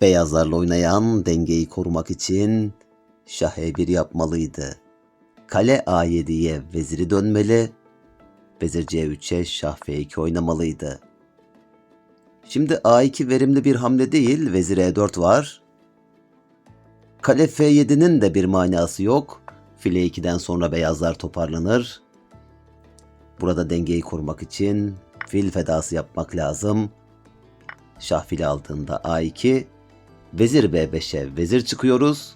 Beyazlarla oynayan dengeyi korumak için şah E1 yapmalıydı. Kale A7'ye veziri dönmeli, vezir C3'e şah F2 oynamalıydı. Şimdi A2 verimli bir hamle değil, vezir E4 var. Kale F7'nin de bir manası yok. File 2'den sonra beyazlar toparlanır. Burada dengeyi korumak için fil fedası yapmak lazım. Şah fili aldığında A2, vezir B5'e vezir çıkıyoruz.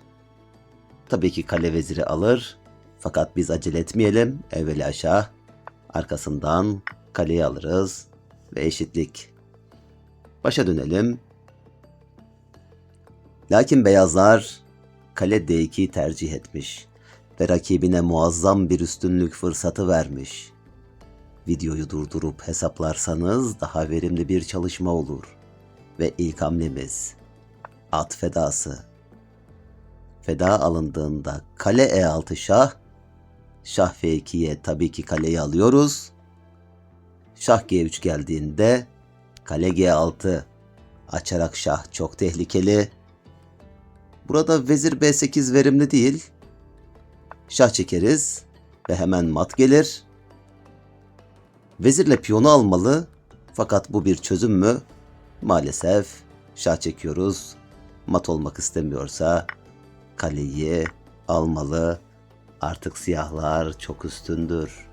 Tabii ki kale veziri alır. Fakat biz acele etmeyelim. Evvela şah, arkasından kaleyi alırız ve eşitlik. Başa dönelim. Lakin beyazlar kale D2'yi tercih etmiş ve rakibine muazzam bir üstünlük fırsatı vermiş. Videoyu durdurup hesaplarsanız daha verimli bir çalışma olur. Ve ilk hamlemiz at fedası. Feda alındığında kale E6 şah, şah F2'ye tabii ki kaleyi alıyoruz. Şah G3 geldiğinde kale G6 açarak şah çok tehlikeli. Burada vezir B8 verimli değil. Şah çekeriz ve hemen mat gelir. Vezirle piyonu almalı fakat bu bir çözüm mü? Maalesef şah çekiyoruz. Mat olmak istemiyorsa kaleyi almalı. Artık siyahlar çok üstündür.